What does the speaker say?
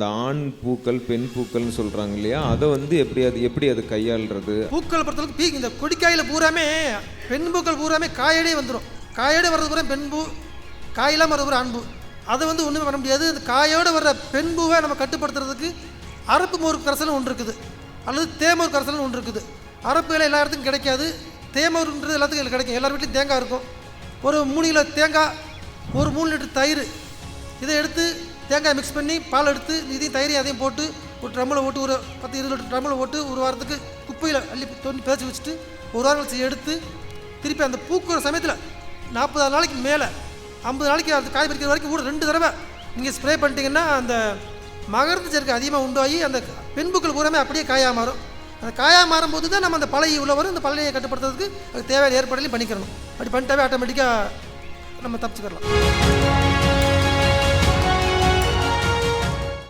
இந்த ஆண் பூக்கள் பெண் பூக்கள்னு சொல்றாங்க இல்லையா? அதை வந்து எப்படி அது எப்படி அது கையாளுறது? பூக்களை பொறுத்தளவுக்கு பீ இந்த கொடிக்காயில் பூராமே பெண் பூக்கள் பூராமே காயடே வந்துடும் காயோட வர்றது பூரா பெண் பூ காயெல்லாம் வர்றது பூரா ஆண் பூ. அதை வந்து ஒன்றுமே பண்ண முடியாது. இந்த காயோடு வர்ற பெண் பூவை நம்ம கட்டுப்படுத்துறதுக்கு அரப்பு மோர் கரசலும் ஒன்று இருக்குது. அல்லது தேமோர் கரசலும் ஒன்று இருக்குது. அரப்பு இலை எல்லா இடத்துக்கும் கிடைக்காது. தேமோர்ன்றது எல்லாத்துக்கும் கிடைக்கும். எல்லார் வீட்லையும் தேங்காய் இருக்கும். ஒரு மூணு கிலோ தேங்காய் ஒரு மூணு லிட்டர் தயிர் இதை எடுத்து தேங்காய் மிக்ஸ் பண்ணி பால் எடுத்து இதையும் தயிரையும் அதையும் போட்டு ஒரு ட்ரம்மில் போட்டு ஒரு பத்து இருபது லிட்டர் ட்ரம்மில் போட்டு ஒரு வாரத்துக்கு குப்பையில் அள்ளி தோண்டி பேச்சு வச்சுட்டு ஒரு வாரம் கழிச்சு எடுத்து திருப்பி அந்த பூக்குற சமயத்தில் நாற்பது நாளைக்கு மேலே ஐம்பது நாளைக்கு அது காய் பறிக்கிற வரைக்கும் கூட ரெண்டு தடவை நீங்கள் ஸ்ப்ரே பண்ணிட்டீங்கன்னா அந்த மகரந்து சேர்க்கை அதிகமாக உண்டாகி அந்த பெண்புக்கள் பூராமே அப்படியே காயாக மாறும். அந்த காயாக மாறும்போது தான் நம்ம அந்த பழைய உள்ள வரும் அந்த பழையை கட்டுப்படுத்துறதுக்கு அதுக்கு தேவையான ஏற்பாடுகளையும் பண்ணிக்கிறணும். அப்படி பண்ணிட்டாவே ஆட்டோமேட்டிக்காக நம்ம தப்பிச்சுக்கலாம்